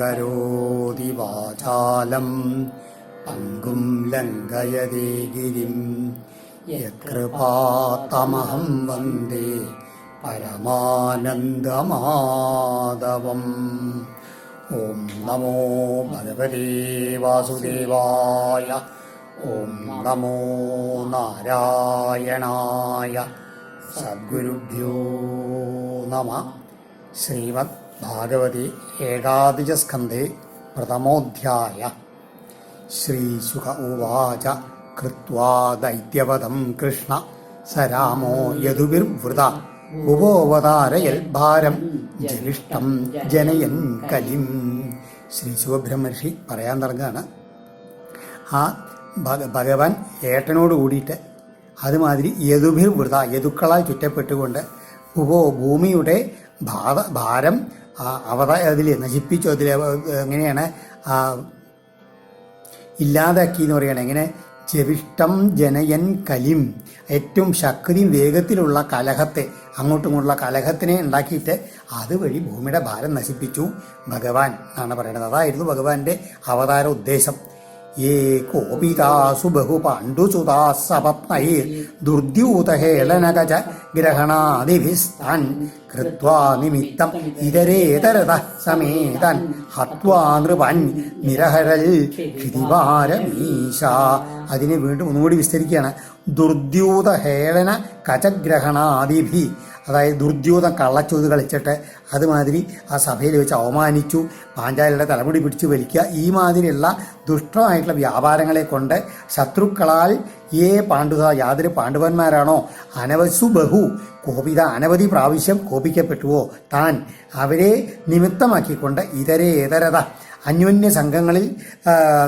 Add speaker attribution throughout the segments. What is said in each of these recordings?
Speaker 1: കരോതി വാചാലം പങ്കും ലംഘയതേ ഗിരിം. യത്കൃപാത്തമഹം വന്ദേ പരമാനന്ദമാധവം. ഓം നമോ ഭഗവതേ വാസുദേവായ. ഓം നമോ നാരായണായ. സദ്ഗുരുഭ്യോ നമ. ശ്രീമദ് ഭാഗവതി ഏകാദശസ്കന്ധേ പ്രഥമോധ്യായ. ശ്രീശുക ഉവാച കൃത്വാ ദൈത്യവതം കൃഷ്ണ സ രാമോ യദുവിർവൃത. ഉപോവതാരയൽ ഭാരം ജലിഷ്ടം ജനയൻ കലിം. ശ്രീ ശിവബ്രഹ്മർഷി പറയാൻ തുടങ്ങുകയാണ്. ആ ഭഗ- ഭഗവാൻ ഏട്ടനോട് കൂടിയിട്ട് അതുമാതിരി യദുഭിർ വൃത ചുറ്റപ്പെട്ടുകൊണ്ട് ഉപോ ഭൂമിയുടെ ഭാര അവത അതിൽ നശിപ്പിച്ചു. അതിൽ എങ്ങനെയാണ്? ഇല്ലാതാക്കി എന്ന് പറയുകയാണ്. എങ്ങനെ? ചെവിഷ്ടം ജനയൻ കലിം. ഏറ്റവും ശക്തിയും വേഗത്തിലുള്ള കലഹത്തെ അങ്ങോട്ടും ഇങ്ങോട്ടുള്ള കലഹത്തിനെ ഉണ്ടാക്കിയിട്ട് അതുവഴി ഭൂമിയുടെ ഭാരം നശിപ്പിച്ചു ഭഗവാൻ എന്നാണ് പറയുന്നത്. അതായിരുന്നു ഭഗവാന്റെ അവതാര ഉദ്ദേശം. ഏ കോപിതാസു ബഹു പാണ്ഡുസുതാ സപത്നൈ कृत्वा ഗ്രഹണാദിഭിസ്താൻ കൃത്വാ നിമിത്തം ഇതരേതരത സമേതൻ ഹത്വാ നൃപൻ നിരഹരൽ ക്ഷിതിവാരമീശ അതിനെ വീണ്ടും ഒന്നുകൂടി വിസ്തരിക്കുകയാണ്. ദുർദ്യൂത ഹേളന കചഗ്രഹണാദിഭി അതായത് ദുർദ്യോധം കള്ളച്ചോത് കളിച്ചിട്ട് അതുമാതിരി ആ സഭയിൽ വെച്ച് അവമാനിച്ചു പാഞ്ചാലിയുടെ തലമുടി പിടിച്ചു വലിക്കുക ഈ മാതിരിയുള്ള ദുഷ്ടമായിട്ടുള്ള വ്യാപാരങ്ങളെ കൊണ്ട് ശത്രുക്കളാൽ ഏ പാണ്ഡുത യാതൊരു പാണ്ഡവന്മാരാണോ? അനവസു ബഹു കോപിത അനവധി പ്രാവശ്യം കോപിക്കപ്പെട്ടുവോ? താൻ അവരെ നിമിത്തമാക്കിക്കൊണ്ട് ഇതരേതരത അന്യോന്യ സംഘങ്ങളിൽ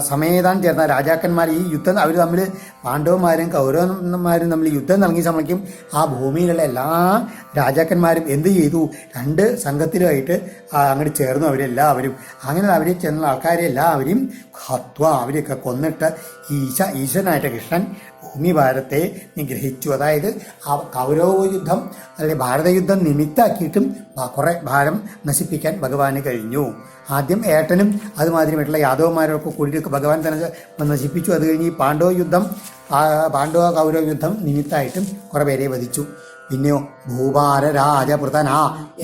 Speaker 1: സമേതാൻ ചേർന്ന രാജാക്കന്മാർ ഈ യുദ്ധം അവർ തമ്മിൽ പാണ്ഡവന്മാരും കൗരവന്മാരും തമ്മിൽ യുദ്ധം നൽകിയ സമയക്കും ആ ഭൂമിയിലുള്ള എല്ലാ രാജാക്കന്മാരും എന്ത് ചെയ്തു? രണ്ട് സംഘത്തിലുമായിട്ട് അങ്ങോട്ട് ചേർന്നു അവരെല്ലാവരും. അങ്ങനെ അവരെ ചെന്ന ആൾക്കാരെ എല്ലാവരും ഹത്വ അവരെയൊക്കെ കൊന്നിട്ട് ഈശ ഈശ്വരനായിട്ട് കൃഷ്ണൻ ഭൂമി ഭാരത്തെ നിഗ്രഹിച്ചു. അതായത് ആ കൗരവ യുദ്ധം അല്ലെങ്കിൽ ഭാരതയുദ്ധം നിമിത്താക്കിയിട്ടും കുറെ ഭാരം നശിപ്പിക്കാൻ ഭഗവാന് കഴിഞ്ഞു. ആദ്യം ഏട്ടനും അതുമാതിരിയായിട്ടുള്ള യാദവന്മാരൊക്കെ കൂടിയിട്ട് ഭഗവാൻ തന്നെ നശിപ്പിച്ചു. അത് കഴിഞ്ഞ് ഈ പാണ്ഡവ യുദ്ധം പാണ്ഡവ കൗരവ യുദ്ധം നിമിത്തായിട്ടും കുറെ പേരെ വധിച്ചു. പിന്നെയോ ഭൂപാര നിരസ്യ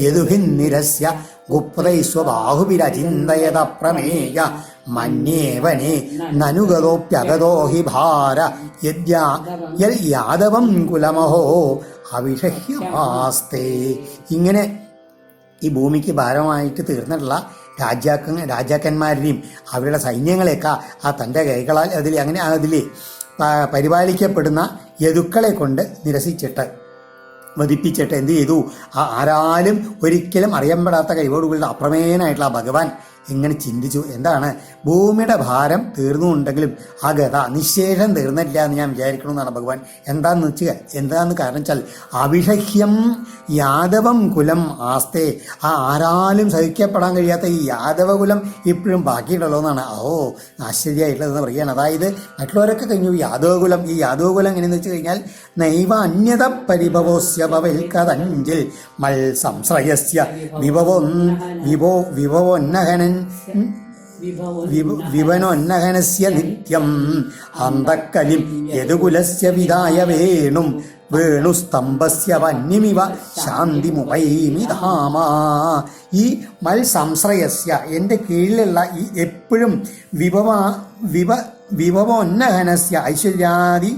Speaker 1: യദുഭിന്നിരസ്യ ഗുപ്തൈസ്വബാഹുവിരചിന്തയത പ്രമേയ മന്യേവനെ നനുഗതോപ്യഗതോ ഹി ഭാര യദ്യാ യാദവം കുലമഹോ അവിഷഹ്യമാസ്തേ ഇങ്ങനെ ഈ ഭൂമിക്ക് ഭാരമായിട്ട് തീർന്നിട്ടുള്ള രാജാക്ക രാജാക്കന്മാരെയും അവരുടെ സൈന്യങ്ങളെയൊക്കെ ആ തന്റെ കൈകളാൽ അതിൽ അങ്ങനെ അതിൽ പരിപാലിക്കപ്പെടുന്ന യദുക്കളെ കൊണ്ട് നിരസിച്ചിട്ട് വധിപ്പിച്ചിട്ട് എന്ത് ചെയ്തു? ആ ആരാലും ഒരിക്കലും അറിയപ്പെടാത്ത കഴിവോടുകൂടി അപ്രമേയനായിട്ടുള്ള ഭഗവാൻ എങ്ങനെ ചിന്തിച്ചു. എന്താണ്? ഭൂമിയുടെ ഭാരം തീർന്നുണ്ടെങ്കിലും ആ ഗത നിശേഷം തീർന്നില്ല എന്ന് ഞാൻ വിചാരിക്കണമെന്നാണ് ഭഗവാൻ. എന്താന്ന് വെച്ചാൽ എന്താന്ന് കാരണം വെച്ചാൽ അവിഷഹ്യം യാദവം കുലം ആസ്തേ. ആ ആരാലും സഹിക്കപ്പെടാൻ കഴിയാത്ത ഈ യാദവ കുലം ഇപ്പോഴും ബാക്കിയുണ്ടല്ലോ എന്നാണ്. ഓ ആശ്ചര്യമായിട്ടുള്ളതെന്ന് പറയുകയാണ് അതായത് മറ്റുള്ളവരൊക്കെ കഴിഞ്ഞു. യാദവ കുലം ഈ യാദവ കുലം എങ്ങനെയെന്ന് വെച്ച് കഴിഞ്ഞാൽ നൈവ അന്യത പരിഭവോസ്യഭവൽക്കതഞ്ചിൽ മൽ സംശ്രയസ്യ വിഭവോ വിഭോ വിഭവോന്നഹനൻ വിവനോന്നഹനസ്യ നിത്യം അന്തക്കലിം യതുകുലസ്യ വിധായ വേണും വേണുസ്തംഭസ്യ വന്യമിവ ശാന്തിമുപൈമി ധാമ ഈ മൽ സംശ്രയസ്യ എന്റെ കീഴിലുള്ള ഈ എപ്പോഴും വിഭവ വിഭ വിഭവോന്നഹനസ്യ ഐശ്വര്യാദി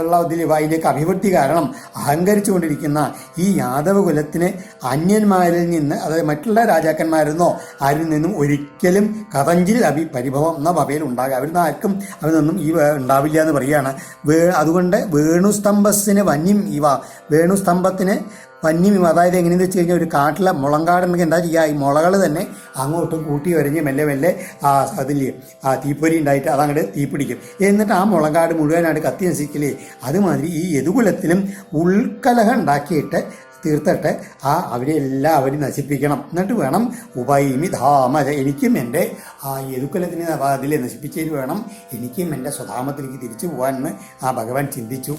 Speaker 1: ഉള്ള ഇതിൽ അതിലേക്ക് അഭിവൃദ്ധി കാരണം അഹങ്കരിച്ചുകൊണ്ടിരിക്കുന്ന ഈ യാദവ കുലത്തിന് അന്യന്മാരിൽ നിന്ന് അതായത് മറ്റുള്ള രാജാക്കന്മാരിൽ നിന്നോ ആരിൽ നിന്നും ഒരിക്കലും കഥഞ്ചിൽ അഭി പരിഭവം എന്ന ഭവയിൽ ഉണ്ടാകുക അവരിൽ ആർക്കും അവരിൽ നിന്നും ഈ ഉണ്ടാവില്ല എന്ന് പറയുകയാണ്. വേ അതുകൊണ്ട് വേണുസ്തംഭസ്സിന് വന്യം ഇവ. വേണുസ്തംഭത്തിന് വന്യം ഇവ അതായത് എങ്ങനെയെന്ന് വെച്ച് കഴിഞ്ഞാൽ ഒരു കാട്ടിലെ മുളങ്കാടുണ്ടെങ്കിൽ എന്താ ചെയ്യുക ഈ മുളകൾ തന്നെ അങ്ങോട്ടും കൂട്ടി വരഞ്ഞ് മെല്ലെ മെല്ലെ ആ അതിൽ ആ തീപ്പൊരി ഉണ്ടായിട്ട് അതങ്ങോട്ട് തീപിടിക്കും. എന്നിട്ട് ആ മുളങ്കാട് മുഴുവനായിട്ട് കത്തി നശിക്കില്ലേ അതുമാതിരി ഈ യദുകുലത്തിലും ഉൾക്കലഹ ഉണ്ടാക്കിയിട്ട് തീർത്തിട്ട് ആ അവരെ എല്ലാവരും നശിപ്പിക്കണം. എന്നിട്ട് വേണം ഉപൈമി ധാമ എനിക്കും എന്റെ ആ യദുക്കുലത്തിന് അതിലെ നശിപ്പിച്ചതിന് വേണം എനിക്കും എന്റെ സ്വധാമത്തിലേക്ക് തിരിച്ചു പോകാമെന്ന് ആ ഭഗവാൻ ചിന്തിച്ചു.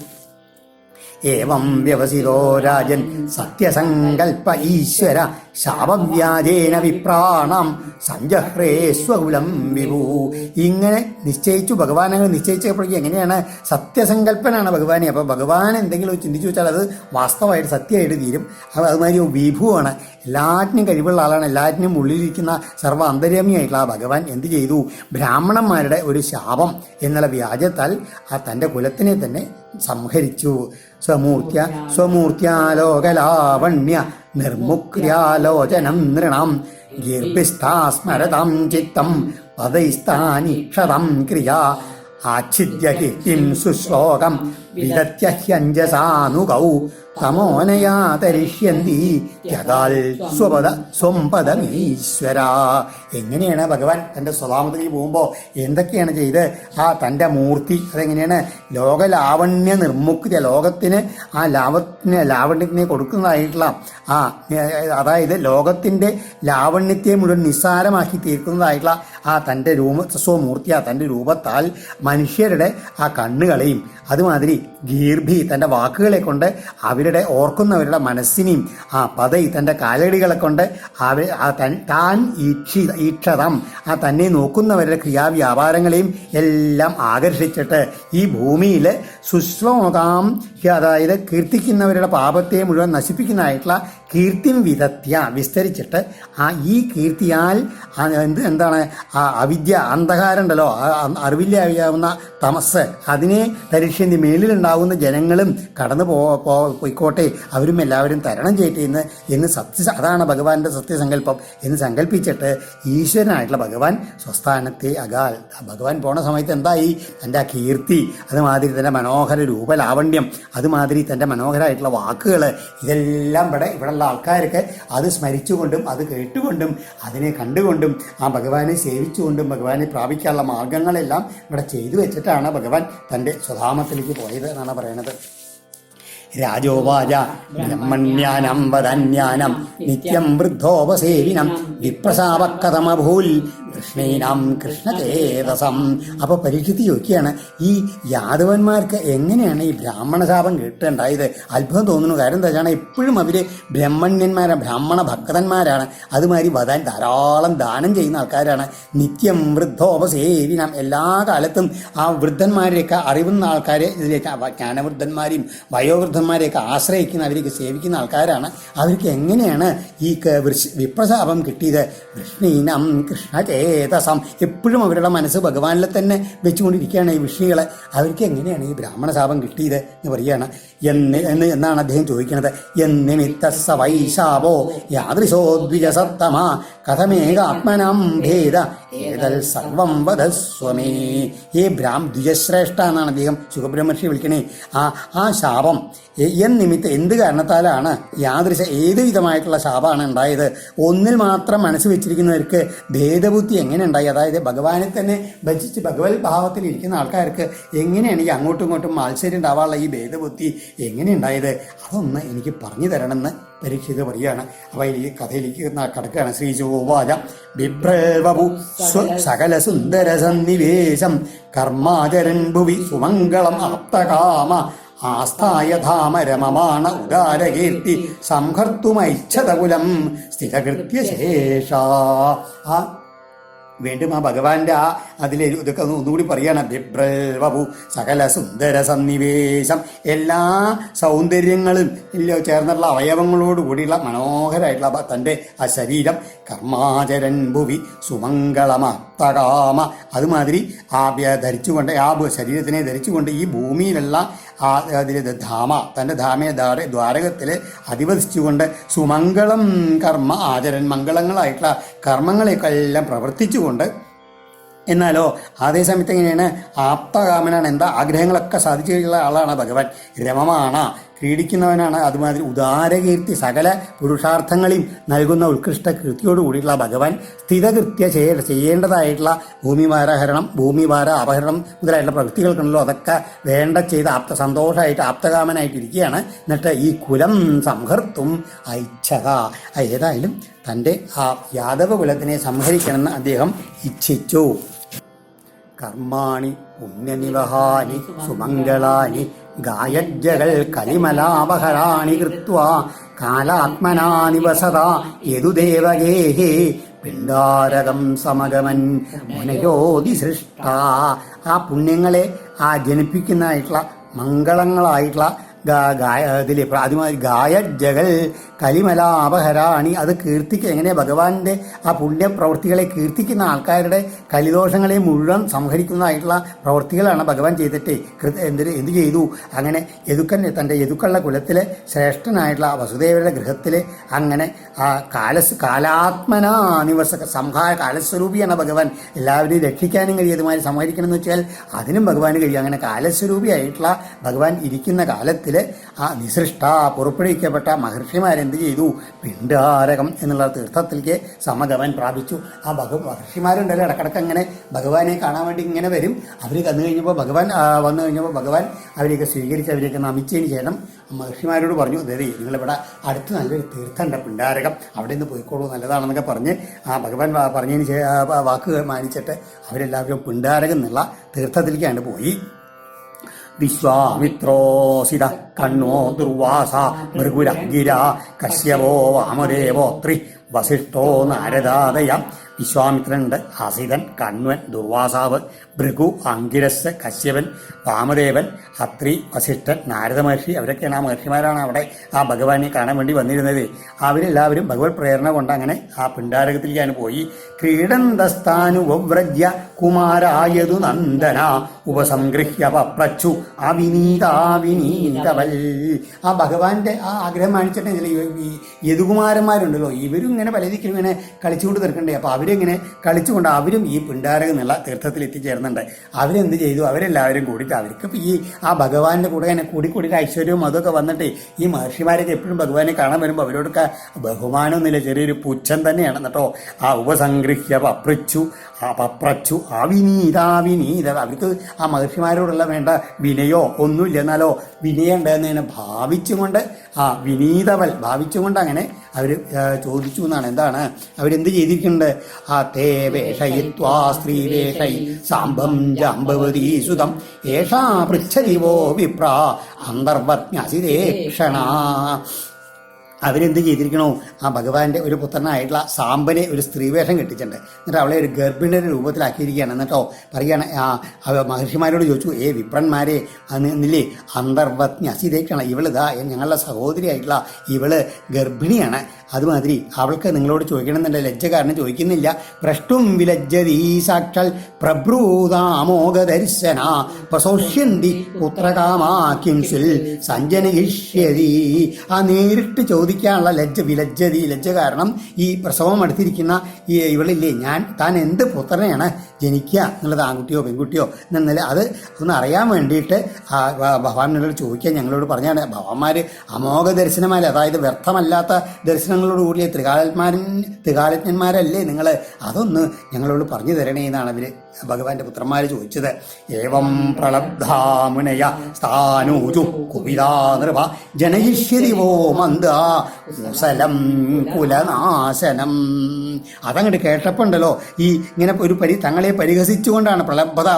Speaker 1: ഏവം വ്യവസിതോ രാജൻ സത്യസങ്കൽപ്പ ഈശ്വര ശാപവ്യാജേന വിപ്രാണം സഞ്ജഹ്രേ സ്വകുലം വിഭു. ഇങ്ങനെ നിശ്ചയിച്ചു ഭഗവാനെ നിശ്ചയിച്ചപ്പോഴേക്കും എങ്ങനെയാണ്? സത്യസങ്കല്പനാണ് ഭഗവാനെ. അപ്പോൾ ഭഗവാൻ എന്തെങ്കിലും ചിന്തിച്ചു വെച്ചാൽ അത് വാസ്തവമായിട്ട് സത്യമായിട്ട് തീരും. അതുമാതിരി വിഭുവാണ്. എല്ലാറ്റിനും കഴിവുള്ള ആളാണ്. എല്ലാറ്റിനും ഉള്ളിലിരിക്കുന്ന സർവ അന്തര്യാമിയായിട്ടുള്ള ആ ഭഗവാൻ എന്ത് ചെയ്തു? ബ്രാഹ്മണന്മാരുടെ ഒരു ശാപം എന്നുള്ള വ്യാജത്താൽ ആ തന്റെ കുലത്തിനെ തന്നെ സംഹരിച്ചു. സ്വമൂർത്തിയ സ്വമൂർത്തിയാലോകലാവണ്യ നിർമുക്രിയാലോചനം നൃണം ഗീർഭിസ്ഥാസ്മരതം ചിത്തം പദൈസ്ഥാനിക്ഷതം ക്രിയ ആച്ഛിദ്യ കീർത്തിം സുശ്ലോകം വിദത്യ ഹ്യഞ്ജസാനുകൗ തമോനയാ തരിഷ്യന്തി ത്യകാൽ സ്വപദ സ്വംപദമീശ്വര എങ്ങനെയാണ് ഭഗവാൻ തന്റെ സ്വഭാവത്തിലേക്ക് പോകുമ്പോൾ എന്തൊക്കെയാണ് ചെയ്ത്? ആ തന്റെ മൂർത്തി അതെങ്ങനെയാണ്? ലോകലാവണ്യ നിർമുക്തി ലോകത്തിന് ആ ലാവത്തിന് ലാവണ്യത്തിനെ കൊടുക്കുന്നതായിട്ടുള്ള ആ അതായത് ലോകത്തിന്റെ ലാവണ്യത്തെ മുഴുവൻ നിസ്സാരമാക്കി തീർക്കുന്നതായിട്ടുള്ള ആ തന്റെ രൂപ സ്വമൂർത്തി ആ തന്റെ രൂപത്താൽ മനുഷ്യരുടെ ആ കണ്ണുകളെയും അതുമാതിരി ഗീർഭി തന്റെ വാക്കുകളെ കൊണ്ട് അവരുടെ ഓർക്കുന്നവരുടെ മനസ്സിനെയും ആ പതൈ തന്റെ കാലടികളെ കൊണ്ട് അവർ താൻ ഈക്ഷി ഈക്ഷതം ആ തന്നെ നോക്കുന്നവരുടെ ക്രിയാവ്യാപാരങ്ങളെയും എല്ലാം ആകർഷിച്ചിട്ട് ഈ ഭൂമിയിൽ സുശ്ലോകാം അതായത് കീർത്തിക്കുന്നവരുടെ പാപത്തെ മുഴുവൻ നശിപ്പിക്കുന്നതായിട്ടുള്ള കീർത്തിം വിധത്യ വിസ്തരിച്ചിട്ട് ആ ഈ കീർത്തിയാൽ എന്ത് എന്താണ് ആ അവിദ്യ അന്ധകാരം ഉണ്ടല്ലോ അറിവില്ലാവുന്ന തമസ് അതിനെ തരിഷ്യന്തി മേലിലുണ്ടാകുന്ന ജനങ്ങളും കടന്നു പോ പോയിക്കോട്ടെ. അവരും എല്ലാവരും തരണം ചെയ്യട്ടെ എന്ന് സത്യ അതാണ് ഭഗവാന്റെ സത്യസങ്കല്പം എന്ന് സങ്കല്പിച്ചിട്ട് ഈശ്വരനായിട്ടുള്ള ഭഗവാൻ സ്വസ്ഥാനത്തെ അകാൽ ഭഗവാൻ പോണ സമയത്ത് എന്തായി? തന്റെ ആ കീർത്തി അതുമാതിരി തന്റെ മനോഹര രൂപലാവണ്യം അതുമാതിരി തന്റെ മനോഹരമായിട്ടുള്ള വാക്കുകൾ ഇതെല്ലാം ഇവിടെ ഇവിടെയുള്ള ആൾക്കാർക്ക് അത് സ്മരിച്ചുകൊണ്ടും അത് കേട്ടുകൊണ്ടും അതിനെ കണ്ടുകൊണ്ടും ആ ഭഗവാനെ സേവിച്ചുകൊണ്ടും ഭഗവാനെ പ്രാപിക്കാനുള്ള മാർഗങ്ങളെല്ലാം ഇവിടെ ചെയ്തു വെച്ചിട്ടാണ് ഭഗവാൻ തന്റെ സ്വധാമത്തിലേക്ക് പോയത്. എന്നാണ് പറയണത് രാജോവാച ബ്രഹ്മണ്യാനം വദന്യാനം നിത്യം വൃദ്ധോപസേവിനം വിപ്രസാപക്കഥമഭൂൽ കൃഷ്ണീനാം കൃഷ്ണദേവസം. അപ്പോൾ പരീക്ഷിച്ച് ചോദിക്കുകയാണ് ഈ യാദവന്മാർക്ക് എങ്ങനെയാണ് ഈ ബ്രാഹ്മണശാപം കിട്ടുണ്ടായത് അത്ഭുതം തോന്നുന്നു. കാര്യം എന്താ വെച്ചാൽ എപ്പോഴും അവർ ബ്രഹ്മണ്യന്മാരാണ് ബ്രാഹ്മണ ഭക്തന്മാരാണ്. അതുമാതിരി വധാൻ ധാരാളം ദാനം ചെയ്യുന്ന ആൾക്കാരാണ്. നിത്യം വൃദ്ധോപസേവിനം. എല്ലാ കാലത്തും ആ വൃദ്ധന്മാരെയൊക്കെ അറിവുന്ന ആൾക്കാരെ ഇതിലേക്ക് ജ്ഞാനവൃദ്ധന്മാരെയും വയോവൃദ്ധന്മാരെയൊക്കെ ആശ്രയിക്കുന്ന അവരെയൊക്കെ സേവിക്കുന്ന ആൾക്കാരാണ്. അവർക്ക് എങ്ങനെയാണ് ഈ വിപ്രശാപം കിട്ടിയത്? വൃഷ്ണീനം കൃഷ്ണചേതസം എപ്പോഴും അവരുടെ മനസ്സ് ഭഗവാനിൽ തന്നെ വെച്ചുകൊണ്ടിരിക്കുകയാണ് ഈ വിഷ്ണികളെ അവർക്ക് എങ്ങനെയാണ് ഈ ബ്രാഹ്മണ ശാപം കിട്ടിയത് എന്ന് പറയുകയാണ്. എന്ന് എന്ന് എന്നാണ് അദ്ദേഹം ചോദിക്കുന്നത്. എന്നിമിത്ത സ വൈശാപോ യാദൃശോ ദ്വിജസത്തമ കഥമേകാത്മനാം ഭേദ ഏതൽ സർവം വധസ്വമേ ഈ ബ്രാം ദ്വിജശ്രേഷ്ഠ എന്നാണ് അദ്ദേഹം സുഖബ്രഹ്മർഷി വിളിക്കണേ. ആ ആ ശാപം എന്നിമിത്തം എന്ത് കാരണത്താലാണ് യാദൃശ ഏത് വിധമായിട്ടുള്ള ശാപമാണ് ഉണ്ടായത്? ഒന്നിൽ മാത്രം മനസ്സ് വെച്ചിരിക്കുന്നവർക്ക് ഭേദബുദ്ധി എങ്ങനെ ഉണ്ടായി? അതായത് ഭഗവാനെ തന്നെ ഭജിച്ച് ഭഗവത് ഭാവത്തിൽ ഇരിക്കുന്ന ആൾക്കാർക്ക് എങ്ങനെയാണ് ഈ അങ്ങോട്ടും ഇങ്ങോട്ടും മാത്സര്യം ഉണ്ടാവാനുള്ള ഈ ഭേദബുദ്ധി എങ്ങനെ ഉണ്ടായത്? അതൊന്ന് എനിക്ക് പറഞ്ഞു തരണമെന്ന് പരീക്ഷിത് പറയുകയാണ് അപ്പോൾ ഈ കഥയിലേക്ക് കടക്കുകയാണ്. ശ്രീ ചൊവ്വാച ബിഭ്രവപു സ്വ സകല സുന്ദര സന്നിവേശം കർമാചരൻ ഭുവി സുമംഗളം ആപ്തകാമ ആസ്ഥായ ധാമരമമാണ ഉദാരകീർത്തി സംഹർത്തുമൈച്ഛതകുലം സ്ഥിരകൃത്യശേഷ. ആ വീണ്ടും ആ ഭഗവാന്റെ ആ അതിലെ ഇതൊക്കെ ഒന്ന് ഒന്നുകൂടി പറയാണ്. ബിബ്രവു സകല സുന്ദര സന്നിവേശം. എല്ലാ സൗന്ദര്യങ്ങളും ചേർന്നുള്ള അവയവങ്ങളോട് കൂടിയുള്ള മനോഹരമായിട്ടുള്ള തന്റെ ആ ശരീരം. കർമാചരൻ ഭുവി സുമംഗളമത്തകാമ അതുമാതിരി ആ ധരിച്ചുകൊണ്ട് ആ ശരീരത്തിനെ ധരിച്ചുകൊണ്ട് ഈ ഭൂമിയിലുള്ള ആ അതിൽ ധാമ തന്റെ ധാമയെ ദ്വാര ദ്വാരകത്തിൽ അധിവസിച്ചുകൊണ്ട് സുമംഗളം കർമ്മ ആചരൻ മംഗളങ്ങളായിട്ടുള്ള കർമ്മങ്ങളെയൊക്കെ എല്ലാം പ്രവർത്തിച്ചുകൊണ്ട് എന്നാലോ അതേ സമയത്ത് എങ്ങനെയാണ് ആപ്തകാമനാണ് എന്താ ആഗ്രഹങ്ങളൊക്കെ സാധിച്ചിട്ടുള്ള ആളാണ് ഭഗവാൻ. രമമാണ് ക്രീഡിക്കുന്നവനാണ് അതുമാതിരി ഉദാരകീർത്തി സകല പുരുഷാർത്ഥങ്ങളെയും നൽകുന്ന ഉത്കൃഷ്ട കീർത്തിയോട് കൂടിയിട്ടുള്ള ഭഗവാൻ സ്ഥിതകൃത്യ ചെയ്യ ചെയ്യേണ്ടതായിട്ടുള്ള ഭൂമിഭാരഹരണം ഭൂമിഭാര അപഹരണം മുതലായിട്ടുള്ള പ്രവൃത്തികൾക്കുണ്ടല്ലോ. അതൊക്കെ വേണ്ട ചെയ്ത് ആപ്ത സന്തോഷമായിട്ട് ആപ്തകാമനായിട്ടിരിക്കുകയാണ്. എന്നിട്ട് ഈ കുലം സംഹർത്തും ഐച്ഛത ആ ഏതായാലും തന്റെ ആ യാദവ കുലത്തിനെ സംഹരിക്കണമെന്ന് അദ്ദേഹം ഇച്ഛിച്ചു. കർമാണി പുണ്യനിവഹാനി സുമംഗളാനി ഗായജ്ജകൾ കലിമലാപഹരാണി കൃത്വാ കാലാത്മനാ നിവസത യദുദേവഗേഹേ പിണ്ടാരകം സമഗമൻ മുനയോതി സൃഷ്ട. ആ പുണ്യങ്ങളെ ആ ജനിപ്പിക്കുന്നതായിട്ടുള്ള മംഗളങ്ങളായിട്ടുള്ള ജകൽ ആദ്യമായി ഗായജകൾ കലിമലാപഹരാണി അത് കീർത്തിക്കുക എങ്ങനെ ഭഗവാന്റെ ആ പുണ്യപ്രവൃത്തികളെ കീർത്തിക്കുന്ന ആൾക്കാരുടെ കലിദോഷങ്ങളെ മുഴുവൻ സംഹരിക്കുന്നതായിട്ടുള്ള പ്രവൃത്തികളാണ് ഭഗവാൻ ചെയ്തിട്ട് കൃത് എന്ത് ചെയ്തു? അങ്ങനെ യദുക്കൻ തന്റെ യദുക്കളുടെ കുലത്തിലെ ശ്രേഷ്ഠനായിട്ടുള്ള വസുദേവരുടെ ഗൃഹത്തിൽ അങ്ങനെ ആ കാലസ് കാലാത്മനാ നിവസ സംഹാര കാലസ്വരൂപിയാണ് ഭഗവാൻ. എല്ലാവരെയും രക്ഷിക്കാനും കഴിയും സംഹരിക്കണം എന്ന് വെച്ചാൽ അതിനും ഭഗവാന് കഴിയും. അങ്ങനെ കാലസ്വരൂപിയായിട്ടുള്ള ഭഗവാൻ ഇരിക്കുന്ന കാലത്തിൽ ആ നിസൃഷ്ട പുറപ്പെടുവിക്കപ്പെട്ട മഹർഷിമാരെന്ത് ചെയ്തു? പിണ്ടാരകം എന്നുള്ള തീർത്ഥത്തിലേക്ക് സമഗമൻ പ്രാപിച്ചു. ആ ഭഗ മഹർഷിമാരുണ്ടല്ലോ ഇടക്കിടക്ക് അങ്ങനെ ഭഗവാനെ കാണാൻ വേണ്ടി ഇങ്ങനെ വരും. അവർ വന്നു കഴിഞ്ഞപ്പോൾ ഭഗവാൻ വന്നു കഴിഞ്ഞപ്പോൾ ഭഗവാൻ അവരെയൊക്കെ സ്വീകരിച്ച് അവരെയൊക്കെ നമിച്ചതിന് ശേഷം മഹർഷിമാരോട് പറഞ്ഞു അതെ നിങ്ങളിവിടെ അടുത്ത് നല്ലൊരു തീർത്ഥമുണ്ട് പിണ്ടാരകം അവിടെ നിന്ന് പോയിക്കോളൂ നല്ലതാണെന്നൊക്കെ പറഞ്ഞ് ആ ഭഗവാൻ പറഞ്ഞതിന് വാക്ക് മാനിച്ചിട്ട് അവരെല്ലാവരും പിണ്ടാരകം എന്നുള്ള തീർത്ഥത്തിലേക്കാണ് പോയി. വിശ്വാമിത്രോസിത കണ്ണോ ദുർവാസ മൃഗുരഗിര കശ്യപോ വാമദേവോത്രി വസിഷ്ഠോ നാരദാദയ. വിശ്വാമിത്രനുണ്ട് ഹസിതൻ കണ്വൻ ദുർവാസാവ് ഭൃഗു അങ്കിരസ് കശ്യപൻ വാമദേവൻ ഹത്രി വസിഷ്ഠൻ നാരദ മഹർഷി അവരൊക്കെയാണ് ആ മഹർഷിമാരാണ് അവിടെ ആ ഭഗവാനെ കാണാൻ വേണ്ടി വന്നിരുന്നത്. അവരെല്ലാവരും ഭഗവത് പ്രേരണ കൊണ്ട് അങ്ങനെ ആ പിണ്ടാരകത്തിലേക്കാണ് പോയി. ക്രീഡന്തസ്ഥാനുവ്രജ്യ കുമാരായതു നന്ദന. ഉപസംഗൃഹ്യ പപ്രച്ചു അവിനീതാവിനീതവൽ. ആ ഭഗവാന്റെ ആ ആഗ്രഹം കാണിച്ചിട്ടുണ്ടെങ്കിൽ ഈ യദുകുമാരന്മാരുണ്ടല്ലോ ഇവരും ഇങ്ങനെ പലതിക്കും ഇങ്ങനെ കളിച്ചുകൊണ്ട് തീർക്കണ്ടേ അപ്പൊ അവരിങ്ങനെ കളിച്ചുകൊണ്ട് അവരും ഈ പിണ്ടാരകം എന്നുള്ള തീർത്ഥത്തിൽ എത്തിച്ചേർന്നുണ്ട്. അവരെന്ത് ചെയ്തു? അവരെല്ലാവരും കൂടിയിട്ട് അവർക്ക് ഈ ആ ഭഗവാന്റെ കൂടെ ഇങ്ങനെ കൂടി കൂടിയിട്ട് ഐശ്വര്യവും അതൊക്കെ വന്നിട്ട് ഈ മഹർഷിമാരൊക്കെ എപ്പോഴും ഭഗവാനെ കാണാൻ വരുമ്പോൾ അവരോടൊക്കെ ബഹുമാനമൊന്നുമില്ല ചെറിയൊരു പുച്ഛം തന്നെയാണ് കേട്ടോ ആ ഉപസംഗൃഹ്യ പപ്രച്ചു ആ പപ്രച്ചു അവിനീതാവിനീത അവർക്ക് ആ മഹർഷിമാരോടുള്ള വേണ്ട വിനയോ ഒന്നുമില്ല എന്നാലോ വിനയം ഉണ്ടെന്ന് ഭാവിച്ചുകൊണ്ട് ആ വിനീതവൽ ഭാവിച്ചുകൊണ്ട് അങ്ങനെ അവർ ചോദിച്ചു എന്നാണ്. എന്താണ്? അവരെന്ത് ചെയ്തിരിക്കുന്നുണ്ട്? ആ തേ വേഷയിത്വാ സ്ത്രീ വേഷൈ സാംബം ജാമ്പവതീ സുതം. ഏഷാ പൃച്ഛതിവോ വിപ്ര അന്തർവജ്ഞസിതേക്ഷണ അവരെന്ത് ചെയ്തിരിക്കണോ? ആ ഭഗവാന്റെ ഒരു പുത്രനായിട്ടുള്ള സാമ്പനെ ഒരു സ്ത്രീവേഷം കെട്ടിച്ചിട്ടുണ്ട്. എന്നിട്ട് അവളെ ഒരു ഗർഭിണിയുടെ രൂപത്തിലാക്കിയിരിക്കുകയാണ്. എന്നിട്ടോ പറയുകയാണ് ആ മഹർഷിമാരോട് ചോദിച്ചു ഏ വിപ്രന്മാരെ എന്നില്ലേ അന്തർവത്നി അസിതേക്കാണ് ഇവളിതാ ഞങ്ങളുടെ സഹോദരിയായിട്ടുള്ള ഇവൾ ഗർഭിണിയാണ്. അതുമാതിരി അവൾക്ക് നിങ്ങളോട് ചോദിക്കണമെന്നുണ്ട് ലജ്ജ കാരണം ചോദിക്കുന്നില്ല. പ്രഷ്ടും വിലജ്ജതി സാക്ഷാൽ പ്രഭ്രൂതാമോഗദർശന പ്രസോഷ്യന്തി പുത്രകാമാക്കിംസിൽ സഞ്ജനയിഷ്യതി. ആ നേരിട്ട് ചോദിക്കാനുള്ള ലജ്ജ വിലജ്ജതി ലജ്ജ കാരണം ഈ പ്രസവം അടുത്തിരിക്കുന്ന ഈ ഇവളില്ലേ ഞാൻ താൻ എന്ത് പുത്രനെയാണ് ജനിക്കുക എന്നുള്ളത് ആൺകുട്ടിയോ പെൺകുട്ടിയോ എന്നല്ല അത് ഒന്ന് അറിയാൻ വേണ്ടിയിട്ട് ഭഗവാനോട് ചോദിക്കാൻ ഞങ്ങളോട് പറഞ്ഞാണ് ഭഗവാന്മാർ അമോഘ ദർശനമാര് അതായത് വ്യർത്ഥമല്ലാത്ത ദർശനങ്ങളോട് കൂടിയ ത്രികാലന്മാരൻ ത്രികാലജ്ഞന്മാരല്ലേ നിങ്ങൾ അതൊന്ന് ഞങ്ങളോട് പറഞ്ഞു തരണേ എന്നാണ് അവർ ഭഗവാന്റെ പുത്രന്മാർ ചോദിച്ചത് ഏവം പ്രളബ്ധാമുനയ സ്ഥാനൂജു കുപിതാ നൃപ ജനയിഷ്യതി വോ മന്ദ മുസലം കുലനാശനം. അതങ്ങോട്ട് കേട്ടപ്പോണ്ടല്ലോ ഈ ഇങ്ങനെ ഒരു പരി തങ്ങളെ പരിഹസിച്ചുകൊണ്ടാണ് പ്രലബ്ധത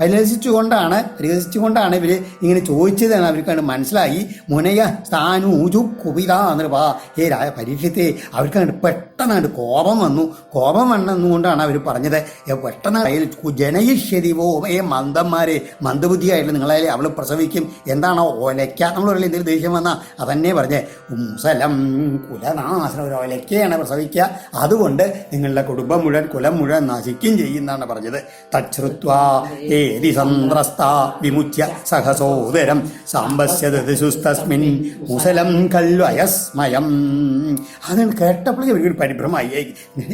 Speaker 1: പരിഹസിച്ചുകൊണ്ടാണ് പരിഹസിച്ചുകൊണ്ടാണ് ഇവർ ഇങ്ങനെ ചോദിച്ചതെന്ന് അവർക്കാണ് മനസ്സിലായി. മുനയ സ്ഥാനൂജു കുപിത നൃപ. ഹേ രായ പരീക്ഷത്തെ അവർക്ക് പെട്ടെന്ന് കോപം വന്നു. കോപം വന്നെന്നുകൊണ്ടാണ് അവർ പറഞ്ഞത്. പെട്ടെന്ന് ജനയിഷ്യതിവോ ഏ മന്ദന്മാരെ മന്ദബുദ്ധിയായിട്ട് നിങ്ങളെ അവൾ പ്രസവിക്കും. എന്താണോ ഒലയ്ക്ക നമ്മൾ പറയില്ല എന്തെങ്കിലും ദേഷ്യം വന്നാൽ അതന്നെ പറഞ്ഞേ. ഉംസലം കുലനാശനം ഒരു ഒലയ്ക്കയാണ് പ്രസവിക്കുക. അതുകൊണ്ട് നിങ്ങളുടെ കുടുംബം മുഴുവൻ കുലം മുഴുവൻ നശിക്കും ചെയ്യുന്നതാണ് പറഞ്ഞത്. തച്ഛ്രുത്വ ഏതി സന്ത്രസ്ത വിമുച്യ സഹസോദരം. സാമ്പസ്യതസ്മിൻ മുസലം കല്വയസ്മയം അത് കേട്ടപ്പോഴേ ഒരു പരിഭ്രമായി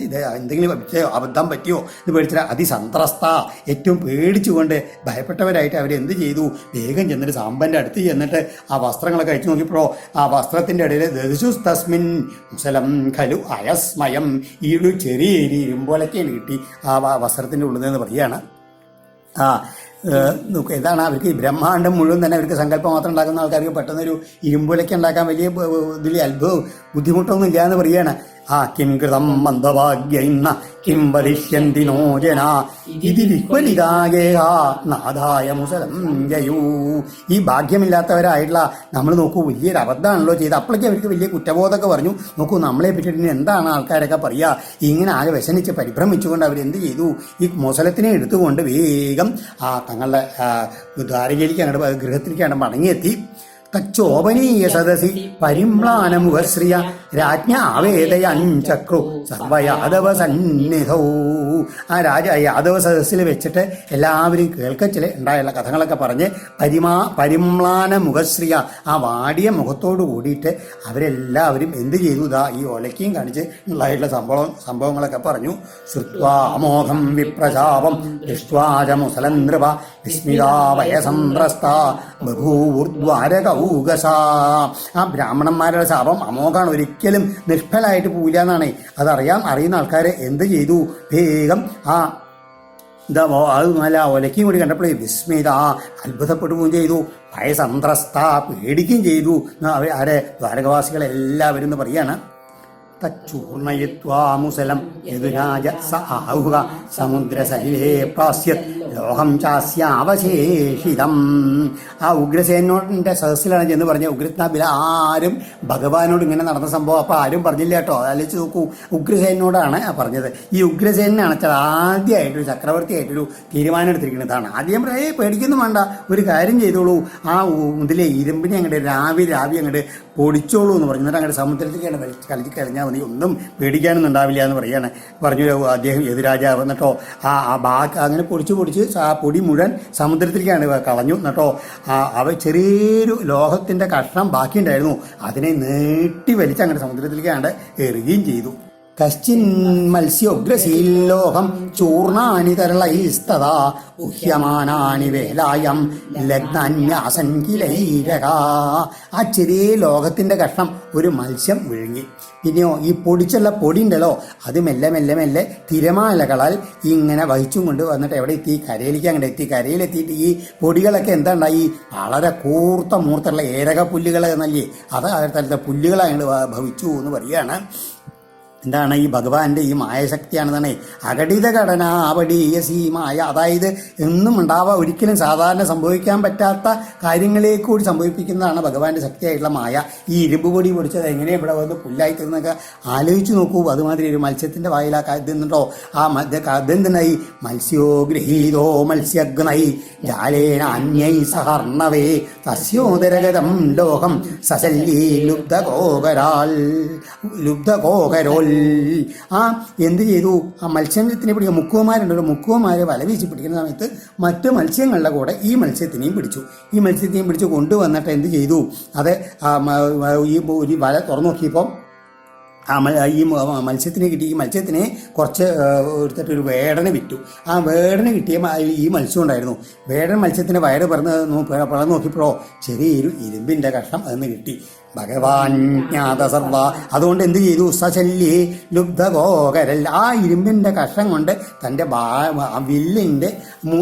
Speaker 1: ഇത് എന്തെങ്കിലും അബദ്ധം പറ്റിയോ? ഇത് പേടിച്ചാൽ അതിസന്ത്രസ്ത ഏറ്റവും പേടിച്ചുകൊണ്ട് ഭയപ്പെട്ടവരായിട്ട് അവരെന്ത് ചെയ്തു? വേഗം ചെന്നിട്ട് സാമ്പന്റെ അടുത്ത് ചെന്നിട്ട് ആ വസ്ത്രങ്ങളൊക്കെ അഴിച്ചു നോക്കിയപ്പോഴോ ആ വസ്ത്രത്തിന്റെ ഇടയിൽ ദശു തസ്മിൻ മുസലം ഖലു അയസ്മയം ഈ ഒരു ചെറിയ എരി ഇരുമ്പോലൊക്കെയാണ് കിട്ടി ആ വസ്ത്രത്തിന്റെ ഉള്ളിൽ നിന്ന് പറയുകയാണ്. ആ ഇതാണ് അവർക്ക് ബ്രഹ്മാണ്ടം മുഴുവൻ തന്നെ അവർക്ക് സങ്കല്പം മാത്രം ഉണ്ടാക്കുന്ന ആൾക്കാർക്ക് പെട്ടെന്നൊരു ഇരുമ്പുലയ്ക്ക് ഉണ്ടാക്കാൻ വലിയ ഇതിൽ അത്ഭുതവും ബുദ്ധിമുട്ടൊന്നും ഇല്ല എന്ന് പറയുകയാണ്. ആ കിം കൃതം മന്ദഭാഗ്യൈന്ന കിം വലിഷ്യന്തി നോ ജന. ഇതി വിഹ്വലിതാകേഹ നാഥായ മുസലം ജയൂ ഈ ഭാഗ്യമില്ലാത്തവരായിട്ടുള്ള നമ്മൾ നോക്കൂ വലിയൊരു അബദ്ധമാണല്ലോ ചെയ്ത് അപ്പോഴേക്കും അവർക്ക് വലിയ കുറ്റബോധമൊക്കെ പറഞ്ഞു. നോക്കൂ നമ്മളെ പറ്റിയിട്ട് എന്താണ് ആൾക്കാരൊക്കെ പറയുക? ഇങ്ങനെ ആകെ വ്യസനിച്ച് പരിഭ്രമിച്ചുകൊണ്ട് അവർ എന്ത് ചെയ്തു? ഈ മുസലത്തിനെ എടുത്തുകൊണ്ട് വേഗം ആ തങ്ങളുടെ ദ്വാരകയിലേക്ക് അങ്ങോട്ട് ഗൃഹത്തിലേക്ക് അങ്ങോട്ട് മടങ്ങിയെത്തി. തച്ചോപനീയ സദസി പരിമ്ലാനമുഖശ്രിയ. രാജ്ഞ ആവേദയഞ്ചക്രു സർവയാദവ സന്നിധൗ ആ രാജ യാദവ സദസ്സിൽ വെച്ചിട്ട് എല്ലാവരും കേൾക്കച്ചിൽ ഉണ്ടായുള്ള കഥകളൊക്കെ പറഞ്ഞ് പരിമാ പരിമ്ലാന മുഖശ്രിയ ആ വാടിയ മുഖത്തോട് കൂടിയിട്ട് അവരെല്ലാവരും എന്ത് ചെയ്തു? ഇതാ ഈ ഒലക്കയും കാണിച്ച് ഉണ്ടായിട്ടുള്ള സംഭവം സംഭവങ്ങളൊക്കെ പറഞ്ഞു. ശ്രുത്വാമോഹം വിപ്രശാപം ദൃഷ്ട്വാച മുസലന്ദ്രവ വിസ്മിതാ വിസ്മിതാ വയസംത്രസ്ത ആ ബ്രാഹ്മണന്മാരുടെ ശാപം അമോഘാണ്. ഒരിക്കലും നിഷ്ഫലായിട്ട് പോവില്ല എന്നാണ്. അതറിയാം അറിയുന്ന ആൾക്കാരെ എന്ത് ചെയ്തു? വേഗം ആ എന്താ അത് നല്ല ഒലയ്ക്കും കൂടി കണ്ടപ്പോഴേ വിസ്മിത അത്ഭുതപ്പെടുകയും ചെയ്തു. ഭയസന്ത്രസ്ത പേടിക്കുകയും ചെയ്തു. അവരെ ദ്വാരകവാസികളെല്ലാവരും എന്ന് പറയാണ് തച്ചൂർണയിത്വാമുസലം. സദസ്സിലാണ് ചെന്ന് പറഞ്ഞ ഉഗ്രസ്നാബിൽ ആരും ഭഗവാനോട് ഇങ്ങനെ നടന്ന സംഭവം അപ്പൊ ആരും പറഞ്ഞില്ല കേട്ടോ. ആലോചിച്ച് നോക്കൂ. ഉഗ്രസേനോടാണ് പറഞ്ഞത്. ഈ ഉഗ്രസേനാണ് വെച്ചാൽ ആദ്യമായിട്ടൊരു ചക്രവർത്തിയായിട്ടൊരു തീരുമാനം എടുത്തിരിക്കുന്നതാണ് ആദ്യം പറയേ പേടിക്കുന്നു വേണ്ട. ഒരു കാര്യം ചെയ്തോളൂ. ആ ഇതിലെ ഇരുമ്പിനെ അങ്ങോട്ട് രാവി രാവി അങ്ങോട്ട് പൊടിച്ചോളൂ എന്ന് പറഞ്ഞു. എന്നിട്ട് അങ്ങോട്ട് സമുദ്രത്തിലേക്കാണ് കളിച്ച് കളിച്ച് മതി ഒന്നും പേടിക്കാനൊന്നും ഉണ്ടാവില്ല എന്ന് പറയുകയാണ് പറഞ്ഞു അദ്ദേഹം എതിരാജാവ് എന്നിട്ടോ ആ ആ ബാക്ക് അങ്ങനെ പൊടിച്ച് പൊടിച്ച് ആ പൊടി മുഴുവൻ സമുദ്രത്തിലേക്കാണ് കളഞ്ഞു എന്നിട്ടോ ആ അവ ചെറിയൊരു ലോഹത്തിന്റെ കഷ്ണം ബാക്കിയുണ്ടായിരുന്നു. അതിനെ നീട്ടി വലിച്ച് അങ്ങനെ സമുദ്രത്തിലേക്കാണ്ട് എറിയുകയും ചെയ്തു. കശ്ചിൻ മത്സ്യോഗ്രശീലോഹം ചൂർണാനി തരളൈസ്തഥാ ഉഹ്യമാനാണി വേലായം ലഗ്നാന്യാസൻ കിലൈരക. ആ ചെറിയ ലോകത്തിന്റെ കഷ്ണം ഒരു മത്സ്യം വിഴുങ്ങി. പിന്നെയോ ഈ പൊടിച്ചുള്ള പൊടി ഉണ്ടല്ലോ അത് മെല്ലെ മെല്ലെ മെല്ലെ തിരമാലകളാൽ ഇങ്ങനെ വഹിച്ചും കൊണ്ട് വന്നിട്ട് എവിടെ എത്തി? കരയിലേക്ക് അങ്ങോട്ട് എത്തി. കരയിലെത്തിയിട്ട് ഈ പൊടികളൊക്കെ എന്താണ്ടായി? വളരെ കൂർത്ത മൂർത്തുള്ള ഏരക പുല്ലുകൾ എന്നല്ലേ? അത് തരത്തിലത്തെ പുല്ലുകളായിട്ട് ഭവിച്ചു എന്ന് പറയുകയാണ്. എന്താണ് ഈ ഭഗവാന്റെ ഈ മായശക്തിയാണെന്നാണ്. അഘടിത ഘടന ആവടീയ സീമായ. അതായത് എന്നും ഉണ്ടാവാ ഒരിക്കലും സാധാരണ സംഭവിക്കാൻ പറ്റാത്ത കാര്യങ്ങളെ കൂടി സംഭവിപ്പിക്കുന്നതാണ് ഭഗവാന്റെ ശക്തിയായിട്ടുള്ള മായ. ഈ ഇരുമ്പ് പൊടി പൊടിച്ചത് എങ്ങനെ ഇവിടെ വന്ന് പുല്ലായി തീർന്നൊക്കെ ആലോചിച്ച് നോക്കൂ. അതുമാതിരി ഒരു മത്സ്യത്തിന്റെ ഇതുണ്ടോ ആ മധ്യ അതെന്തിനായി മത്സ്യോ ഗൃഹീതോ മത്സ്യഗ്നൈ ജാലേന അന്യൈ സഹർണവേ തസ്യോദരഗതം ലോകം സസല്യേ ലുബ്ധകോകരാൽ ലുബ്ധകോകരോൽ ആ എന്ത് ചെയ്തു? ആ മത്സ്യത്തിനെ പിടിക്കുക മുക്കുവന്മാരുണ്ടല്ലോ മുക്കുവന്മാരെ വല വീശി പിടിക്കുന്ന സമയത്ത് മറ്റ് മത്സ്യങ്ങളുടെ കൂടെ ഈ മത്സ്യത്തിനെയും പിടിച്ചു. ഈ മത്സ്യത്തിനെയും പിടിച്ച് കൊണ്ടുവന്നിട്ട് എന്ത് ചെയ്തു? അത് ഈ ഒരു വല തുറന്നു നോക്കിയപ്പോൾ ആ ഈ മത്സ്യത്തിനെ കിട്ടി. ഈ മത്സ്യത്തിനെ കുറച്ച് എടുത്തിട്ട് ഒരു വേടനെ വിറ്റു. ആ വേടനെ കിട്ടിയ ഈ മത്സ്യം ഉണ്ടായിരുന്നു. വേടൻ മത്സ്യത്തിന്റെ വയറ് പിറന്ന് പിളർന്ന് നോക്കിയപ്പോഴോ ചെറിയൊരു ഇരുമ്പിന്റെ കഷ്ണം അതിന് കിട്ടി. ഭഗവാൻ ജ്ഞാത സർവ അതുകൊണ്ട് എന്ത് ചെയ്തു? സശല്യേ ലുബ്ധഗോകരൽ. ആ ഇരുമ്പിന്റെ കഷ്ണം കൊണ്ട് തന്റെ ബാ-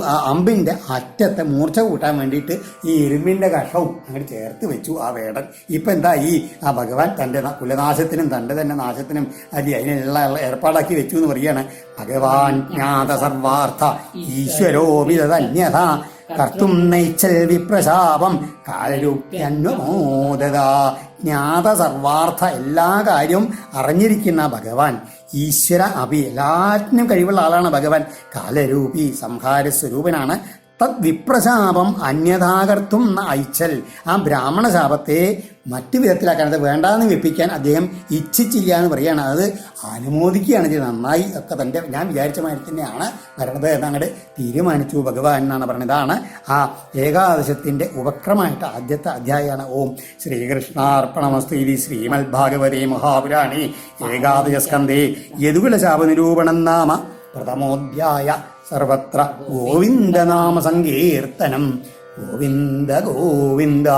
Speaker 1: ആ അമ്പിന്റെ അറ്റത്തെ മൂർച്ച കൂട്ടാൻ വേണ്ടിയിട്ട് ഈ ഇരുമ്പിന്റെ കഷ്ണവും അങ്ങോട്ട് ചേർത്ത് വെച്ചു ആ വേടൻ. ഇപ്പം എന്താ ഈ ആ ഭഗവാൻ തന്റെ കുലനാശത്തിനും തന്റെ തന്നെ നാശത്തിനും അരി അതിനുള്ള ഏർപ്പാടാക്കി വെച്ചു എന്ന് പറയാണ് ഭഗവാൻ ജ്ഞാത സർവാർത്ഥ ഈശ്വരോ വിതന്യഥ കർത്തും നയിച്ചൽ വിപ്രശാപം കാലരൂപ്യന്വമോദത ജ്ഞാത സർവാർത്ഥ എല്ലാ കാര്യവും അറിഞ്ഞിരിക്കുന്ന ഭഗവാൻ. ഈശ്വര അഭി എല്ലാറ്റിനും കഴിവുള്ള ആളാണ് ഭഗവാൻ. കാലരൂപി സംഹാര സ്വരൂപനാണ് തത് വിപ്രശാപം അന്യഥാകർത്തും അയച്ചൽ. ആ ബ്രാഹ്മണ ശാപത്തെ മറ്റു വിധത്തിലാക്കാൻ അത് വേണ്ടാന്ന് വെപ്പിക്കാൻ അദ്ദേഹം ഇച്ഛിച്ചില്ല എന്ന് പറയുകയാണ് അത് അനുമോദിക്കുകയാണ് ചെയ്ത് നന്നായി ഒക്കെ തന്റെ ഞാൻ വിചാരിച്ച മാതിരി തന്നെയാണ് വരണത് എന്നങ്ങോട്ട് തീരുമാനിച്ചു. ഭഗവാൻ എന്നാണ് പറയുന്നത് ഇതാണ് ആ ഏകാദശത്തിന്റെ ഉപക്രമമായിട്ട് ആദ്യത്തെ അധ്യായമാണ് ഓം ശ്രീകൃഷ്ണാർപ്പണമസ്തു ഇതി മഹാപുരാണി. ഏകാദശ സ്കന്ധേ യദുകുല ശാപനിരൂപണം നാമ പ്രഥമോധ്യായ സർവത്ര ഗോവിന്ദനാമ സങ്കീർത്തനം. ഗോവിന്ദ ഗോവിന്ദ.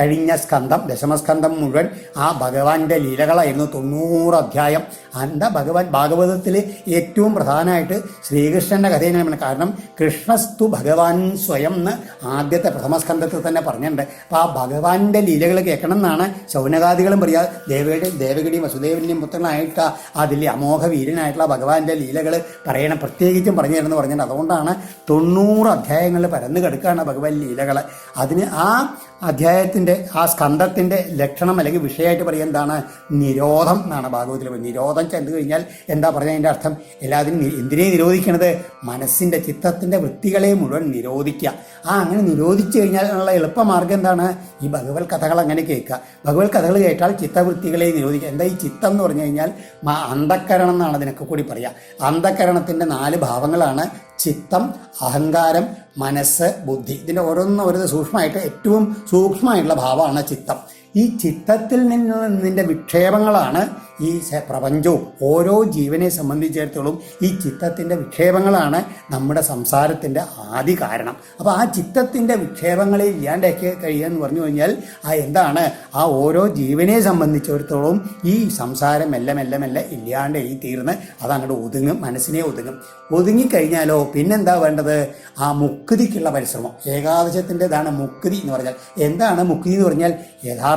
Speaker 1: കഴിഞ്ഞ സ്കന്ധം ദശമസ്കന്ധം മുഴുവൻ ആ ഭഗവാന്റെ ലീലകളായിരുന്നു. തൊണ്ണൂറ് അധ്യായം. അന്ത ഭഗവാൻ ഭാഗവതത്തിൽ ഏറ്റവും പ്രധാനമായിട്ട് ശ്രീകൃഷ്ണന്റെ കഥയാണ് കാരണം കൃഷ്ണസ്തു ഭഗവാൻ സ്വയം എന്ന് ആദ്യത്തെ പ്രഥമസ്കന്ധത്തിൽ തന്നെ പറഞ്ഞിട്ടുണ്ട്. അപ്പോൾ ആ ഭഗവാന്റെ ലീലകൾ കേൾക്കണം എന്നാണ് ശൗനകാദികളും പറയുക. ദേവയുടെ ദേവകിയുടെയും വസുദേവന്റെയും പുത്രനായിട്ട് അതിൽ അമോഘ വീരനായിട്ടുള്ള ഭഗവാന്റെ ലീലകൾ പറയണം. പ്രത്യേകിച്ചും പറഞ്ഞു തരുന്നു പറഞ്ഞിട്ടുണ്ട്. അതുകൊണ്ടാണ് തൊണ്ണൂറ് അധ്യായങ്ങളിൽ പരന്നു കിടക്കുകയാണ് ഭഗവാൻ ലീലകൾ. അതിന് ആ അധ്യായത്തിന്റെ ആ സ്കന്ധത്തിന്റെ ലക്ഷണം അല്ലെങ്കിൽ വിഷയമായിട്ട് പറയുക എന്താണ്? നിരോധം എന്നാണ് ഭാഗവതത്തിൽ പറയുന്നത്. നിരോധം ചെന്ന് കഴിഞ്ഞാൽ എന്താ പറഞ്ഞതിന്റെ അർത്ഥം? എല്ലാത്തിനും എന്തിനെ നിരോധിക്കണത്? മനസ്സിന്റെ ചിത്തത്തിന്റെ വൃത്തികളെ മുഴുവൻ നിരോധിക്കുക. ആ അങ്ങനെ നിരോധിച്ചു കഴിഞ്ഞാൽ ഉള്ള എളുപ്പമാർഗം എന്താണ്? ഈ ഭഗവത് കഥകൾ അങ്ങനെ കേൾക്കുക. ഭഗവത് കഥകൾ കേട്ടാൽ ചിത്തവൃത്തികളെ നിരോധിക്കുക. എന്താ ഈ ചിത്തം എന്ന് പറഞ്ഞു കഴിഞ്ഞാൽ അന്ധക്കരണം എന്നാണ് അതിനൊക്കെ കൂടി പറയുക. അന്ധക്കരണത്തിന്റെ നാല് ഭാവങ്ങളാണ് ചിത്തം അഹങ്കാരം മനസ്സ് ബുദ്ധി. ഇതിന്റെ ഓരോന്നും ഓരോ സൂക്ഷ്മമായിട്ട് ഏറ്റവും സൂക്ഷ്മമായിട്ടുള്ള ഭാവമാണ് ചിത്തം. ഈ ചിത്തത്തിൽ നിന്ന് നിന്റെ വിക്ഷേപങ്ങളാണ് ഈ പ്രപഞ്ചവും. ഓരോ ജീവനെ സംബന്ധിച്ചിടത്തോളം ഈ ചിത്തത്തിന്റെ വിക്ഷേപങ്ങളാണ് നമ്മുടെ സംസാരത്തിന്റെ ആദ്യ കാരണം. അപ്പോൾ ആ ചിത്തത്തിന്റെ വിക്ഷേപങ്ങളെ ഇല്ലാണ്ടാക്കി കഴിയുക എന്ന് പറഞ്ഞു കഴിഞ്ഞാൽ ആ എന്താണ്? ആ ഓരോ ജീവനെ സംബന്ധിച്ചിടത്തോളം ഈ സംസാരം മെല്ലെ മെല്ലെ മെല്ലെ ഇല്ലാണ്ട് ഈ തീർന്ന് അതങ്ങോട്ട് ഒതുങ്ങും മനസ്സിനെ ഒതുങ്ങും. ഒതുങ്ങിക്കഴിഞ്ഞാലോ പിന്നെന്താ വേണ്ടത്? ആ മുക്തിക്കുള്ള പരിശ്രമം. ഏകാദശത്തിന്റെതാണ് മുക്തി എന്ന് പറഞ്ഞാൽ. എന്താണ് മുക്തി എന്ന് പറഞ്ഞാൽ?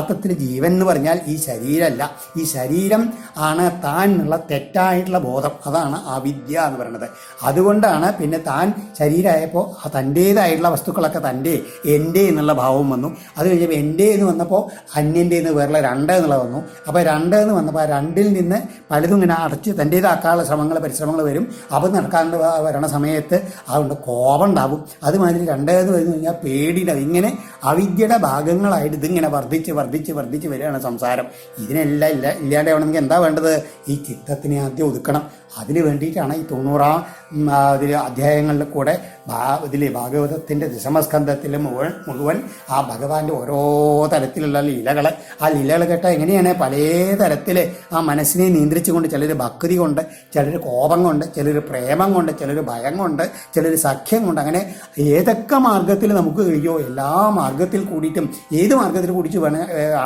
Speaker 1: യഥാർത്ഥത്തിൽ ജീവൻ എന്ന് പറഞ്ഞാൽ ഈ ശരീരമല്ല. ഈ ശരീരം ആണ് താൻ എന്നുള്ള തെറ്റായിട്ടുള്ള ബോധം. അതാണ് അവിദ്യ എന്ന് പറയുന്നത്. അതുകൊണ്ടാണ് പിന്നെ താൻ ശരീരമായപ്പോൾ തന്റേതായിട്ടുള്ള വസ്തുക്കളൊക്കെ തന്റെ എന്റെ എന്നുള്ള ഭാവം വന്നു. അത് കഴിഞ്ഞപ്പോൾ എന്റെ എന്ന് വന്നപ്പോൾ അന്യന്റെ എന്ന് വേറെ രണ്ട് എന്നുള്ള വന്നു. അപ്പോൾ രണ്ട് എന്ന് വന്നപ്പോൾ ആ രണ്ടിൽ നിന്ന് പലതും ഇങ്ങനെ അടച്ച് തന്റേതാക്കാനുള്ള ശ്രമങ്ങൾ പരിശ്രമങ്ങൾ വരും. അപ്പം നടക്കാണ്ട് വരണ സമയത്ത് അതുകൊണ്ട് കോപം ഉണ്ടാവും. അതുമാതിരി രണ്ട് എന്ന് കഴിഞ്ഞാൽ പേടിയുണ്ടാവും. ഇങ്ങനെ അവിദ്യയുടെ ഭാഗങ്ങളായിട്ട് ഇതിങ്ങനെ വർദ്ധിച്ച് വർദ്ധിച്ച് വർദ്ധിച്ച് വർദ്ധിച്ച് വരികയാണ് സംസാരം. ഇതിനെല്ലാം ഇല്ല ഇല്ലാണ്ടാവണമെങ്കിൽ എന്താ വേണ്ടത്? ഈ ചിത്തത്തിനെ ആദ്യം ഒതുക്കണം. അതിന് വേണ്ടിയിട്ടാണ് ഈ തൊണ്ണൂറാം അതിൽ അധ്യായങ്ങളിൽ കൂടെ ഭാ ഇതിൽ ഭാഗവതത്തിന്റെ ദശമസ്കന്ധത്തിൽ മുഴുവൻ മുഴുവൻ ആ ഭഗവാന്റെ ഓരോ തരത്തിലുള്ള ലീലകൾ ആ ലീലകൾ കേട്ടാൽ എങ്ങനെയാണ് പല തരത്തിൽ ആ മനസ്സിനെ നിയന്ത്രിച്ചുകൊണ്ട് ചിലർ ഭക്തി കൊണ്ട് ചിലർ കോപം കൊണ്ട് ചിലർ പ്രേമം കൊണ്ട് ചിലർ ഭയം കൊണ്ട് ചിലർ സഖ്യം കൊണ്ട് അങ്ങനെ ഏതൊക്കെ മാർഗത്തിൽ നമുക്ക് കഴിയോ എല്ലാ മാർഗത്തിൽ കൂടിയിട്ടും ഏത് മാർഗത്തിൽ കൂടിച്ച്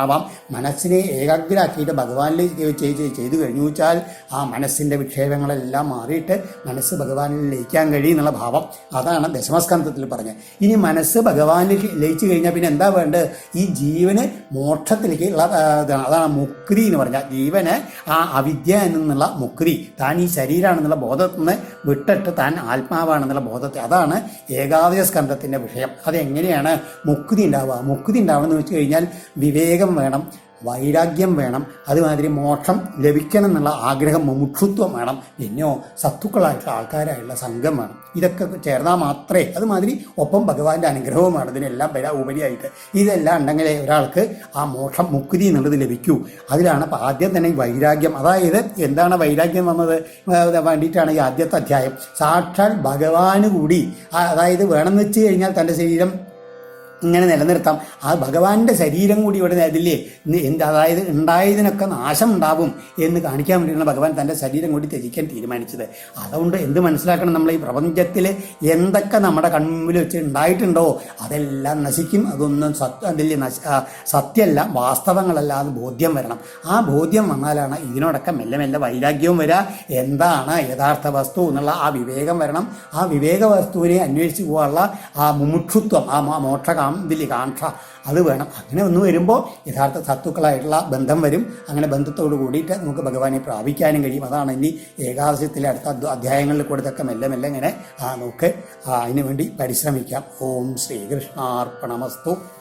Speaker 1: ആവാം. മനസ്സിനെ ഏകാഗ്രമാക്കിയിട്ട് ഭഗവാനിൽ ചെയ്ത് കഴിഞ്ഞു വെച്ചാൽ ആ മനസ്സിന്റെ വിക്ഷേപങ്ങളെല്ലാം മാറിയിട്ട് മനസ്സ് ഭഗവാനിൽ ലയിക്കാൻ കഴിയും എന്നുള്ള ഭാവം. അതാണ് ദശമസ്കന്ധത്തിൽ പറഞ്ഞത്. ഇനി മനസ്സ് ഭഗവാനിൽ ലയിച്ചു കഴിഞ്ഞാൽ പിന്നെ എന്താ വേണ്ടത്? ഈ ജീവന് മോക്ഷത്തിലേക്ക് ഉള്ള അതാണ് മുക്തി എന്ന് പറഞ്ഞാൽ. ജീവന് ആ അവിദ്യ എന്നുള്ള മുക്തി. താൻ ഈ ശരീരമാണെന്നുള്ള ബോധത്തിൽ നിന്ന് വിട്ടിട്ട് താൻ ആത്മാവാണെന്നുള്ള ബോധത്തെ. അതാണ് ഏകാദശ സ്കന്ധത്തിന്റെ വിഷയം. അതെങ്ങനെയാണ് മുക്തി ഉണ്ടാവുക? മുക്തി ഉണ്ടാവുക എന്ന് വെച്ച് കഴിഞ്ഞാൽ വിവേകം വേണം. വൈരാഗ്യം വേണം അതുമാതിരി മോക്ഷം ലഭിക്കണം എന്നുള്ള ആഗ്രഹം മുമുക്ഷുത്വം വേണം പിന്നെയോ സത്തുക്കളായിട്ടുള്ള ആൾക്കാരായിട്ടുള്ള സംഘം വേണം. ഇതൊക്കെ ചേർന്നാൽ മാത്രമേ അതുമാതിരി ഒപ്പം ഭഗവാന്റെ അനുഗ്രഹവും വേണം. ഇതിനെല്ലാം വരാ ഉപരിയായിട്ട്. ഇതെല്ലാം ഉണ്ടെങ്കിലേ ഒരാൾക്ക് ആ മോക്ഷം മുക്തി എന്നുള്ളത് ലഭിക്കൂ. അതിലാണ് അപ്പോൾ ആദ്യം തന്നെ വൈരാഗ്യം. അതായത് എന്താണ് വൈരാഗ്യം വന്നത്? വേണ്ടിയിട്ടാണ് ഈ ആദ്യത്തെ അധ്യായം. സാക്ഷാൽ ഭഗവാന് കൂടി അതായത് വേണമെന്ന് വെച്ച് കഴിഞ്ഞാൽ തന്റെ ശരീരം ഇങ്ങനെ നിലനിർത്താം. ആ ഭഗവാന്റെ ശരീരം കൂടി ഇവിടെ അതില്ലേ എന്ത് അതായത് ഉണ്ടായതിനൊക്കെ നാശം ഉണ്ടാവും എന്ന് കാണിക്കാൻ വേണ്ടിയാണ് ഭഗവാൻ തന്റെ ശരീരം കൂടി ത്യജിക്കാൻ തീരുമാനിച്ചത്. അതുകൊണ്ട് എന്ത് മനസ്സിലാക്കണം നമ്മൾ ഈ പ്രപഞ്ചത്തിൽ എന്തൊക്കെ നമ്മുടെ കൺമുമ്പിൽ വെച്ച് ഉണ്ടായിട്ടുണ്ടോ അതെല്ലാം നശിക്കും. അതൊന്നും സത്യ നശ സത്യമല്ല വാസ്തവങ്ങളല്ല അത് ബോധ്യം വരണം. ആ ബോധ്യം വന്നാലാണ് ഇതിനോടൊക്കെ മെല്ലെ മെല്ലെ വൈരാഗ്യവും വരിക എന്താണ് യഥാർത്ഥ വസ്തു എന്നുള്ള ആ വിവേകം വരണം. ആ വിവേക വസ്തുവിനെ അന്വേഷിച്ച് പോകാനുള്ള ആ മുമുക്ഷുത്വം ആ മോ- മോക്ഷകാം ഇതിൽ കാക്ഷ അത് വേണം. അങ്ങനെ ഒന്ന് വരുമ്പോൾ യഥാർത്ഥ സത്തുക്കളായിട്ടുള്ള ബന്ധം വരും. അങ്ങനെ ബന്ധത്തോട് കൂടിയിട്ട് നമുക്ക് ഭഗവാനെ പ്രാപിക്കാനും കഴിയും. അതാണ് ഇനി ഏകാദശത്തിലെ അടുത്ത അധ്യായങ്ങളിൽ കൂടെ മെല്ലെ മെല്ലെ ഇങ്ങനെ നമുക്ക് ആ, അതിനു വേണ്ടി പരിശ്രമിക്കാം. ഓം ശ്രീകൃഷ്ണാർപ്പണമസ്തു.